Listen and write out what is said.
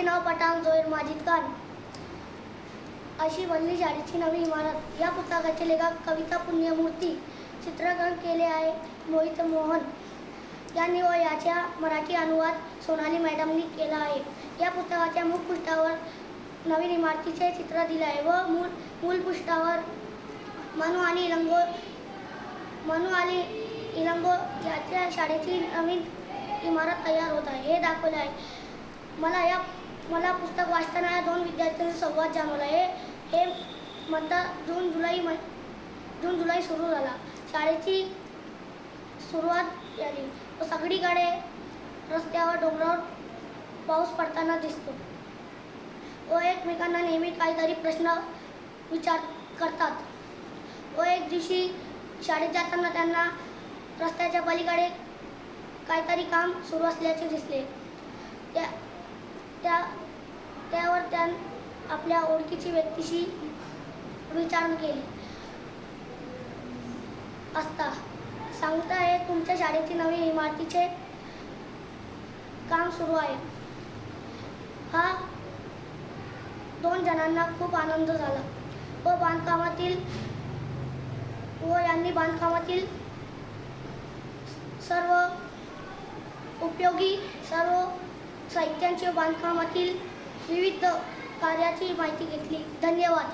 माझे नाव पठाण जोहेर माजिद खान. अशी बनली शाळेची नवी इमारत. या पुस्तकाचे लेखक कविता पुण्यमूर्ती चित्रकरण केले आहे मोहित मोहन यांनी व याच्या मराठी अनुवाद सोनाली मॅडमनी केला आहे. या पुस्तकाच्या मुखपृष्ठावर नवीन इमारतीचे चित्र दिले आहे व मूल मूलपृष्ठावर मनू आणि इलंगो मनू आणि इलंगो याच्या शाळेची नवीन इमारत तयार होत आहे. हे दाखवले आहे. मला या मला पुस्तक वाचताना या दोन विद्यार्थ्यांचा संवाद जाणवला. हे हे म्हणता जून जुलै जून जुलै सुरू झाला. शाळेची सुरुवात झाली. व सगळीकडे रस्त्यावर डोंगरावर पाऊस पडताना दिसतो. व एकमेकांना नेहमी काहीतरी प्रश्न विचार करतात. व एक दिवशी शाळेत जाताना त्यांना रस्त्याच्या पलीकडे काहीतरी काम सुरू असल्याचे दिसले. त्या त्यावर त्या आपल्या ओळखीची व्यक्तीशी विचारून केली. असता सांगता आहे तुमच्या शाळेची नवीन इमारतीचे काम सुरू आहे. हा दोन जणांना खूप आनंद झाला. व बांधकामातील व यांनी बांधकामातील सर्व उपयोगी सर्व साहित्यांचे बांधकामातील विविध कार्याची माहिती घेतली. धन्यवाद.